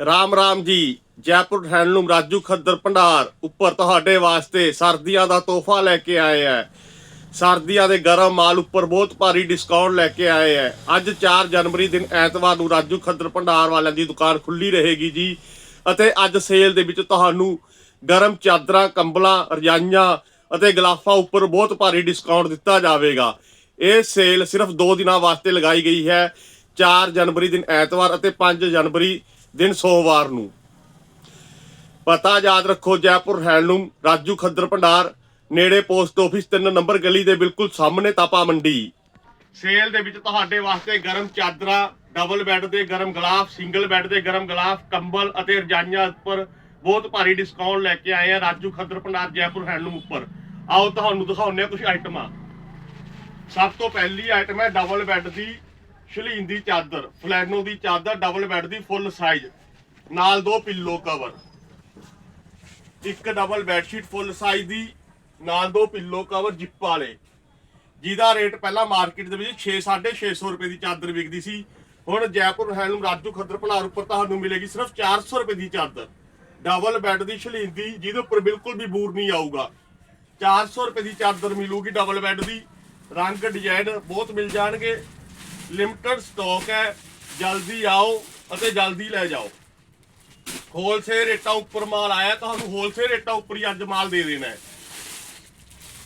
Ram Ram ji, Jaipur handloom Raju ਖੱਦਰ ਭੰਡਾਰ, ਉੱਪਰ ਤੁਹਾਡੇ ਵਾਸਤੇ ਸਰਦੀਆਂ ਦਾ ਤੋਹਫਾ ਲੈ ਕੇ ਆਏ ਹੈ ਸਰਦੀਆਂ ਦੇ ਗਰਮ ਮਾਲ ਉੱਪਰ ਬਹੁਤ ਭਾਰੀ ਡਿਸਕਾਊਂਟ ਲੈ ਕੇ ਆਏ ਹੈ ਅੱਜ 4 ਜਨਵਰੀ ਦਿਨ ਐਤਵਾਰ ਨੂੰ ਰਾਜੂ ਖੱਦਰ ਭੰਡਾਰ ਵਾਲਿਆਂ ਦੀ ਦੁਕਾਨ ਖੁੱਲੀ ਰਹੇਗੀ ਜੀ। ਅਤੇ ਅੱਜ ਸੇਲ ਦੇ ਵਿੱਚ ਤੁਹਾਨੂੰ ਗਰਮ ਚਾਦਰਾਂ, ਕੰਬਲਾਂ, ਰਜਾਈਆਂ ਅਤੇ ਗਲਾਫਾਂ ਉੱਪਰ ਬਹੁਤ ਭਾਰੀ ਡਿਸਕਾਊਂਟ ਦਿੱਤਾ ਜਾਵੇਗਾ। ਇਹ ਸੇਲ ਸਿਰਫ 2 ਦਿਨਾਂ ਵਾਸਤੇ ਲਗਾਈ ਗਈ ਹੈ। 4 ਜਨਵਰੀ ਦਿਨ ਐਤਵਾਰ ਅਤੇ 5 ਜਨਵਰੀ ਦਿਨ ਸੋਮਵਾਰ ਨੂੰ। ਪਤਾ ਯਾਦ ਰੱਖੋ, ਜੈਪੁਰ ਹੈਂਡਲੂਮ, ਰਾਜੂ ਖੱਦਰ ਭੰਡਾਰ, ਨੇੜੇ ਪੋਸਟ ਆਫਿਸ 3 ਨੰਬਰ ਗਲੀ ਦੇ ਬਿਲਕੁਲ ਸਾਹਮਣੇ ਤਾਪਾ ਮੰਡੀ। ਸੇਲ ਦੇ ਵਿੱਚ ਤੁਹਾਡੇ ਵਾਸਤੇ ਗਰਮ ਚਾਦਰਾਂ, ਡਬਲ ਬੈੱਡ ਦੇ ਗਰਮ ਗਲਾਫ ਸਿੰਗਲ ਬੈੱਡ ਦੇ ਗਰਮ ਗਲਾਫ ਕੰਬਲ ਅਤੇ ਰਜਾਈਆਂ ਉੱਪਰ ਬਹੁਤ ਭਾਰੀ ਡਿਸਕਾਊਂਟ ਲੈ ਕੇ ਆਏ ਆ ਰਾਜੂ ਖੱਦਰ ਭੰਡਾਰ, ਜੈਪੁਰ ਹੈਂਡਲੂਮ ਉੱਪਰ। ਆਓ, ਤੁਹਾਨੂੰ ਦਿਖਾਉਂਦੇ ਆ ਕੁਝ ਆਈਟਮਾਂ ਸਭ ਤੋਂ ਪਹਿਲੀ ਆਈਟਮ ਹੈ ਡਬਲ ਬੈੱਡ ਦੀ ਸ਼ਲੀਨ ਦੀ ਚਾਦਰ, ਫਲੈਨੋ ਦੀ ਚਾਦਰ ਡਬਲ ਬੈੱਡ ਦੀ ਫੁੱਲ ਸਾਈਜ਼ ਨਾਲ ਦੋ ਪਿੱਲੋ ਕਵਰ ਇੱਕ double bed sheet full size ਦੀ, ਨਾਲ ਦੋ ਪਿੱਲੋ ਕਵਰ ਜਿੱਪ ਵਾਲੇ। ਜਿਹਦਾ ਰੇਟ ਪਹਿਲਾਂ ਮਾਰਕੀਟ ਦੇ ਵਿੱਚ 6 650 ਰੁਪਏ ਦੀ ਚਾਦਰ ਵਿਕਦੀ ਸੀ। ਹੁਣ ਜੈਪੁਰ ਹੈਂਡਲੂਮ ਰਾਜੂ, ਖੱਦਰ ਭਲਾਰ ਉੱਪਰ ਤੁਹਾਨੂੰ ਮਿਲੇਗੀ ਸਿਰਫ 400 ਰੁਪਏ ਦੀ ਚਾਦਰ। ਡਬਲ ਬੈੱਡ ਦੀ ਸ਼ਲੀਨ ਦੀ, ਜਿਹਦੇ ਉੱਪਰ ਬਿਲਕੁਲ ਵੀ ਬੂਰ ਨਹੀਂ ਆਊਗਾ। 400 ਰੁਪਏ ਦੀ ਚਾਦਰ ਮਿਲੂਗੀ ਡਬਲ ਬੈੱਡ ਦੀ। ਰੰਗ ਡਿਜ਼ਾਈਨ ਬਹੁਤ ਮਿਲ ਜਾਣਗੇ। ਲਿਮਟਿਡ ਸਟਾਕ ਹੈ, ਜਲਦੀ ਆਓ ਅਤੇ ਜਲਦੀ ਲੈ ਜਾਓ। ਹੋਲਸੇਲ ਰੇਟਾਂ ਉੱਪਰ ਮਾਲ ਆਇਆ, ਤੁਹਾਨੂੰ ਹੋਲਸੇਲ ਰੇਟਾਂ ਉੱਪਰ ਹੀ ਅੱਜ ਮਾਲ ਦੇ ਦੇਣਾ ਹੈ।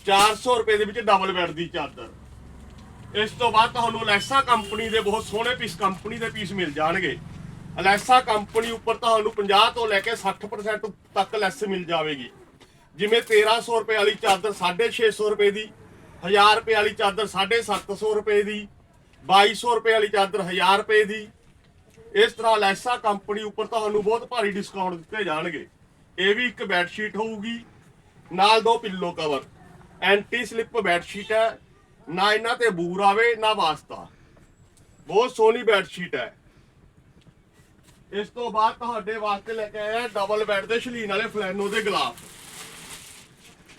400 ਰੁਪਏ ਦੇ ਵਿੱਚ ਡਬਲ ਬੈੱਡ ਦੀ ਚਾਦਰ। ਇਸ ਤੋਂ ਬਾਅਦ ਤੁਹਾਨੂੰ ਅਲੈਸਾ ਕੰਪਨੀ ਦੇ ਬਹੁਤ ਸੋਹਣੇ ਪੀਸ ਕੰਪਨੀ ਦੇ ਪੀਸ ਮਿਲ ਜਾਣਗੇ। ਅਲੈਸਾ ਕੰਪਨੀ ਉੱਪਰ ਤੁਹਾਨੂੰ 50 ਤੋਂ ਲੈ ਕੇ 60% ਤੱਕ ਲੈਸ ਮਿਲ ਜਾਵੇਗੀ। ਜਿਵੇਂ 1300 ਰੁਪਏ ਵਾਲੀ ਚਾਦਰ 650 ਰੁਪਏ ਦੀ 1000 ਰੁਪਏ ਵਾਲੀ ਚਾਦਰ 750 ਰੁਪਏ ਦੀ 2200 ਰੁਪਏ ਵਾਲੀ ਚਾਦਰ 1000 ਰੁਪਏ ਦੀ। ਇਸ ਤਰ੍ਹਾਂ ਲੈਸਾ ਕੰਪਨੀ ਉੱਪਰ ਤੁਹਾਨੂੰ ਬਹੁਤ ਭਾਰੀ ਡਿਸਕਾਊਂਟ ਦਿੱਤੇ ਜਾਣਗੇ। ਇਹ ਵੀ ਇੱਕ ਬੈੱਡ ਸ਼ੀਟ ਹੋਊਗੀ। ਨਾਲ ਦੋ pillow cover anti slip bed sheet ਹੈ। ਨਾ ਇਹਨਾਂ ਤੇ ਬੂਰ ਆਵੇ, ਨਾ ਵਾਸਤਾ। ਬਹੁਤ ਸੋਹਣੀ ਬੈੱਡ ਸ਼ੀਟ ਹੈ। ਇਸ ਤੋਂ ਬਾਅਦ ਤੁਹਾਡੇ ਵਾਸਤੇ ਲੈ ਕੇ ਆਇਆ ਡਬਲ ਬੈੱਡ ਦੇ ਸ਼ਲੀਨ ਵਾਲੇ ਫਲੈਨੋ ਦੇ ਗਲਾਫ।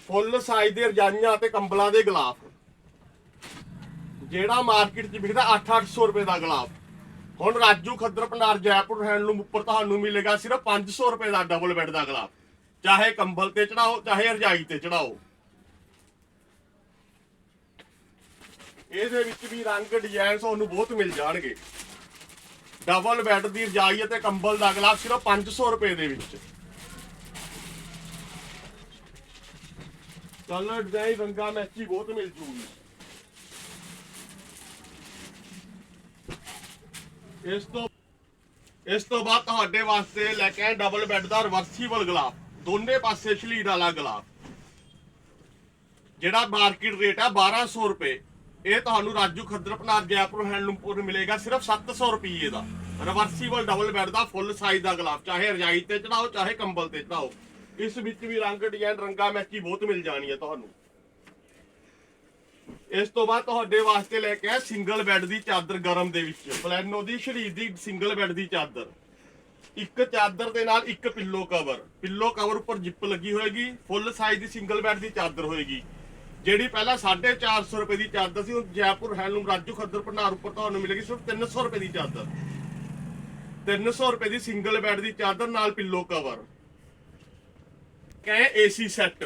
ਫੁੱਲ ਸਾਈਜ਼ ਦੇ ਰਜਾਈਆਂ ਤੇ ਕੰਬਲਾਂ ਦੇ ਗਲਾਫ। ਜਿਹੜਾ ਮਾਰਕੀਟ 'ਚ ਵਿਕਦਾ 8-800 ਰੁਪਏ ਦਾ ਗਲਾਫ ਹੁਣ ਰਾਜੂ ਖੱਦਰ ਭੰਡਾਰ ਜੈਪੁਰ ਹੈਂਡਲੂਮ ਉੱਪਰ ਤੁਹਾਨੂੰ ਮਿਲੇਗਾ ਸਿਰਫ 500 ਰੁਪਏ ਦਾ ਡਬਲ ਬੈੱਡ ਦਾ ਗੁਲਾਬ। ਚਾਹੇ ਕੰਬਲ ਤੇ ਚੜਾਓ, ਚਾਹੇ ਰਜਾਈ ਤੇ ਚੜਾਓ। ਇਹਦੇ ਵਿੱਚ ਵੀ ਰੰਗ ਡਿਜ਼ਾਈਨ ਤੁਹਾਨੂੰ ਬਹੁਤ ਮਿਲ ਜਾਣਗੇ। ਡਬਲ ਬੈੱਡ ਦੀ ਰਜਾਈ ਅਤੇ ਕੰਬਲ ਦਾ ਗਲਾਫ ਸਿਰਫ 500 ਰੁਪਏ ਦੇ ਵਿੱਚ। ਕਲਰ ਡਿਜ਼ਾਈਨ ਰੰਗਾ ਮੈਚੀ ਬਹੁਤ ਮਿਲ ਜੂਗੀ। ਇਸ ਤੋਂ ਇਸ ਤੋਂ ਬਾਅਦ ਤੁਹਾਡੇ ਵਾਸਤੇ ਲੈ ਕੇ ਆਏ ਡਬਲ ਬੈੱਡ ਦਾ ਰਿਵਰਸੀਬਲ ਗਲਾਫ ਦੋਨੇ ਪਾਸੇ ਸ਼ਲੀਡ ਵਾਲਾ ਗਲਾਫ ਜਿਹੜਾ ਮਾਰਕੀਟ ਰੇਟ ਹੈ 1200 ਰੁਪਏ। ਇਹ ਤੁਹਾਨੂੰ ਰਾਜੂ ਖੱਦਰ ਭਨਾਰ ਜੈਪੁਰ ਹੈਂਡਲੂਮਪੁਰ ਮਿਲੇਗਾ ਸਿਰਫ 700 ਰੁਪਏ ਦਾ। ਰਿਵਰਸੀਬਲ ਡਬਲ ਬੈੱਡ ਦਾ ਫੁੱਲ ਸਾਈਜ਼ ਦਾ ਗਲਾਫ ਚਾਹੇ ਰਜਾਈ ਤੇ ਚੜਾਓ, ਚਾਹੇ ਕੰਬਲ ਤੇ ਚੜਾਓ। ਇਸ ਵਿੱਚ ਵੀ ਰੰਗ ਡਿਜ਼ਾਈਨ ਰੰਗਾ ਮੈਚੀ ਬਹੁਤ ਮਿਲ ਜਾਣੀ ਹੈ ਤੁਹਾਨੂੰ। ਇਸ ਤੋਂ ਬਾਅਦ ਤੁਹਾਡੇ ਵਾਸਤੇ ਲੈ ਕੇ ਆਇਆ ਸਿੰਗਲ ਬੈੱਡ ਦੀ ਚਾਦਰ ਗਰਮ ਦੇ ਵਿੱਚ। ਫਲੈਨੋ ਦੀ ਸ਼ਰੀਰ ਦੀ ਸਿੰਗਲ ਬੈੱਡ ਦੀ ਚਾਦਰ। ਇੱਕ ਚਾਦਰ ਦੇ ਨਾਲ ਇੱਕ ਪਿੱਲੋ ਕਵਰ ਪਿੱਲੋ ਕਵਰ ਉੱਪਰ ਜਿੱਪ ਲੱਗੀ ਹੋਏਗੀ। ਫੁੱਲ ਸਾਈਜ਼ ਦੀ ਸਿੰਗਲ ਬੈੱਡ ਦੀ ਚਾਦਰ ਹੋਏਗੀ। ਜਿਹੜੀ ਪਹਿਲਾਂ 450 ਰੁਪਏ ਦੀ ਚਾਦਰ ਸੀ, ਉਹ ਜੈਪੁਰ ਹੈਂਡਲੂਮ ਰਾਜੂ, ਖੱਦਰ, ਭੰਡਾਰ ਉੱਪਰ ਤੁਹਾਨੂੰ ਮਿਲੇਗੀ। ਸਿਰਫ 300 ਰੁਪਏ ਦੀ ਚਾਦਰ। 300 ਰੁਪਏ ਦੀ ਸਿੰਗਲ ਬੈੱਡ ਦੀ ਚਾਦਰ ਨਾਲ ਪਿੱਲੋ ਕਵਰ ਕਹੇ ਏਸੀ ਸੈੱਟ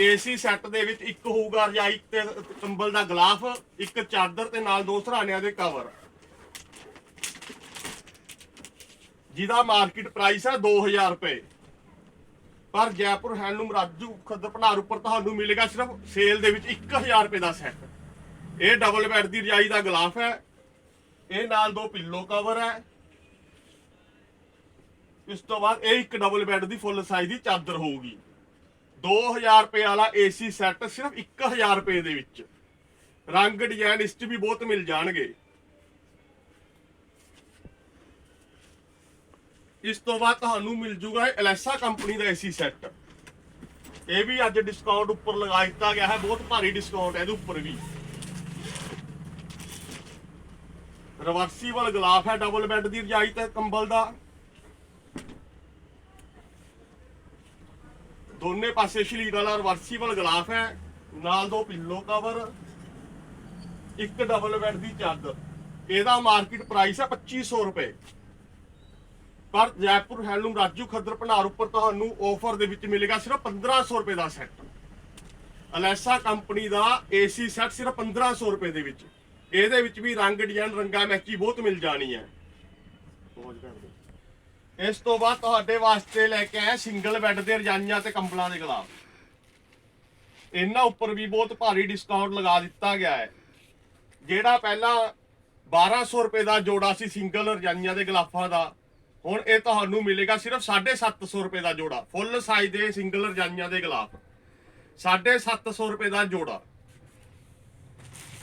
ਏਸੀ ਸੈੱਟ ਦੇ ਵਿੱਚ ਇੱਕ ਹੋਊਗਾ ਰਜਾਈ ਤੇ ਕੰਬਲ ਦਾ ਗਲਾਫ, ਇੱਕ ਚਾਦਰ ਤੇ ਨਾਲ ਦੋ ਸਰਾਣਿਆਂ ਦੇ ਕਵਰ ਜਿਹਦਾ ਮਾਰਕੀਟ ਪ੍ਰਾਈਸ ਹੈ 2000 ਰੁਪਏ। ਪਰ ਜੈਪੁਰ, ਹੈਂਡਲੂਮ, ਰਾਜੂ, ਖੱਦਰ ਭੰਡਾਰ ਉੱਪਰ ਤੁਹਾਨੂੰ ਮਿਲੇਗਾ ਸਿਰਫ ਸੇਲ ਦੇ ਵਿੱਚ 1000 ਰੁਪਏ ਦਾ ਸੈੱਟ ਇਹ ਡਬਲ ਬੈੱਡ ਦੀ ਰਜਾਈ ਦਾ ਗਲਾਫ ਹੈ। ਇਹ ਨਾਲ ਦੋ ਪਿੱਲੋ ਕਵਰ ਹੈ। ਇਸ ਤੋਂ ਬਾਅਦ ਇਹ ਇੱਕ ਡਬਲ ਬੈੱਡ ਦੀ ਫੁੱਲ ਸਾਈਜ਼ ਦੀ ਚਾਦਰ ਹੋਊਗੀ। 2000 ਰੁਪਏ ਵਾਲਾ ਏਸੀ ਸੈੱਟ ਸਿਰਫ 1000 ਰੁਪਏ ਦੇ ਵਿੱਚ। ਰੰਗ ਡਿਜ਼ਾਈਨ ਇਸ 'ਚ ਵੀ ਬਹੁਤ ਮਿਲ ਜਾਣਗੇ। ਇਸ ਤੋਂ ਬਾਅਦ ਤੁਹਾਨੂੰ ਮਿਲ ਜੂਗਾ ਇਹ ਅਲੈਸਾ ਕੰਪਨੀ ਦਾ ਏਸੀ ਸੈੱਟ। ਇਹ ਵੀ ਅੱਜ ਡਿਸਕਾਊਂਟ ਉੱਪਰ ਲਗਾ ਦਿੱਤਾ ਗਿਆ ਹੈ, ਬਹੁਤ ਭਾਰੀ ਡਿਸਕਾਊਂਟ ਹੈ ਇਹਦੇ ਉੱਪਰ ਵੀ। ਰਿਵਰਸੀਬਲ ਗਲਾਫ ਹੈ ਡਬਲ ਬੈੱਡ ਦੀ ਰਜਾਈ ਤੇ ਕੰਬਲ ਦਾ। ਦੋਨੇ ਪਾਸੇ ਸ਼ਲੀਡ ਵਾਲਾ ਰਿਵਰਸੀਬਲ ਗਲਾਫ ਹੈ। ਨਾਲ ਦੋ ਪਿੱਲੋ ਕਵਰ ਇੱਕ ਡਬਲ ਬੈੱਡ ਦੀ ਚਾਦਰ ਇਹਦਾ ਮਾਰਕੀਟ ਪ੍ਰਾਈਸ ਹੈ 2500 ਰੁਪਏ। ਪਰ ਜੈਪੁਰ ਹੈਂਡਲੂਮ ਰਾਜੂ, ਖੱਦਰ, ਭੰਡਾਰ ਉੱਪਰ ਤੁਹਾਨੂੰ ਆਫਰ ਦੇ ਵਿੱਚ ਮਿਲੇਗਾ ਸਿਰਫ 1500 ਰੁਪਏ ਦਾ ਸੈੱਟ ਅਲੈਸਾ ਕੰਪਨੀ ਦਾ ਏਸੀ ਸੈੱਟ ਸਿਰਫ 1500 ਰੁਪਏ ਦੇ ਵਿੱਚ। ਇਹਦੇ ਵਿੱਚ ਵੀ ਰੰਗ ਡਿਜ਼ਾਈਨ ਰੰਗਾ ਮੈਚੀ ਬਹੁਤ ਮਿਲ ਜਾਣੀ ਹੈ ਇਸ ਤੋਂ ਬਾਅਦ ਤੁਹਾਡੇ ਵਾਸਤੇ ਲੈ ਕੇ ਆਇਆ ਸਿੰਗਲ ਬੈੱਡ ਦੇ ਰਜਾਈਆਂ ਤੇ ਕੰਬਲਾਂ ਦੇ ਗਲਾਫ ਇਹਨਾਂ ਉੱਪਰ ਵੀ ਬਹੁਤ ਭਾਰੀ ਡਿਸਕਾਊਂਟ ਲਗਾ ਦਿੱਤਾ ਗਿਆ ਹੈ। ਜਿਹੜਾ ਪਹਿਲਾਂ 1200 ਰੁਪਏ ਦਾ ਜੋੜਾ ਸੀ ਸਿੰਗਲ ਰਜਾਈਆਂ ਦੇ ਗਲਾਫਾਂ ਦਾ, ਹੁਣ ਇਹ ਤੁਹਾਨੂੰ ਮਿਲੇਗਾ ਸਿਰਫ 750 ਰੁਪਏ ਦਾ ਜੋੜਾ ਫੁੱਲ ਸਾਈਜ਼ ਦੇ ਸਿੰਗਲ ਰਜਾਈਆਂ ਦੇ ਗਲਾਫ 750 ਰੁਪਏ ਦਾ ਜੋੜਾ।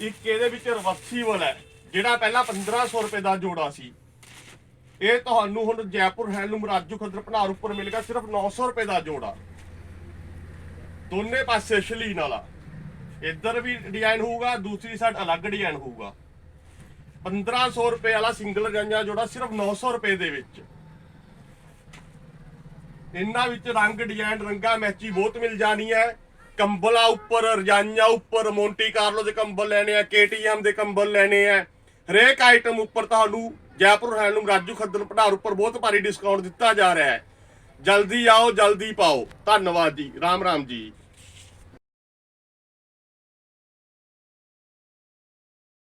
ਇੱਕ ਇਹਦੇ ਵਿੱਚ ਰਿਵਰਸੀਬਲ ਹੈ, ਜਿਹੜਾ ਪਹਿਲਾਂ 1500 ਰੁਪਏ ਦਾ ਜੋੜਾ ਸੀ। ਇਹ ਤੁਹਾਨੂੰ ਹੁਣ ਜੈਪੁਰ ਹੈਂਡਲੂਮ ਰਾਜੂ ਖੱਦਰ ਭੰਡਾਰ ਉੱਪਰ ਮਿਲੇਗਾ ਸਿਰਫ 900 ਰੁਪਏ ਦਾ ਜੋੜਾ। ਦੋਨੇ ਪਾਸੇ ਸ਼ਲੀਨ ਵਾਲਾ ਇੱਧਰ ਵੀ ਡਿਜ਼ਾਈਨ ਹੋਊਗਾ, ਦੂਸਰੀ ਸਾਈਡ ਅਲੱਗ ਡਿਜ਼ਾਈਨ ਹੋਊਗਾ। 1500 ਰੁਪਏ ਵਾਲਾ ਸਿੰਗਲ ਰਜਾਈਆਂ ਜੋੜਾ ਸਿਰਫ 900 ਰੁਪਏ ਦੇ ਵਿੱਚ। ਇਹਨਾਂ ਵਿੱਚ ਰੰਗ ਡਿਜ਼ਾਈਨ ਰੰਗਾ ਮੈਚੀ ਬਹੁਤ ਮਿਲ ਜਾਣੀ ਹੈ। ਕੰਬਲਾਂ ਉੱਪਰ, ਰਜਾਈਆਂ ਉੱਪਰ, ਮੋਂਟੀ ਕਾਰਲੋ ਦੇ ਕੰਬਲ ਲੈਣੇ ਆ KTM ਦੇ ਕੰਬਲ ਲੈਣੇ ਆ। ਹਰੇਕ ਆਈਟਮ ਉੱਪਰ ਤੁਹਾਨੂੰ ਜੈਪੁਰ ਹੈਂਡਲੂਮ ਰਾਜੂ ਖੱਦਰ ਭੰਡਾਰ ਉੱਪਰ ਬਹੁਤ ਭਾਰੀ ਡਿਸਕਾਊਂਟ ਦਿੱਤਾ ਜਾ ਰਿਹਾ ਹੈ। ਜਲਦੀ ਆਓ, ਜਲਦੀ ਪਾਓ। ਧੰਨਵਾਦ ਜੀ। ਰਾਮ ਰਾਮ ਜੀ।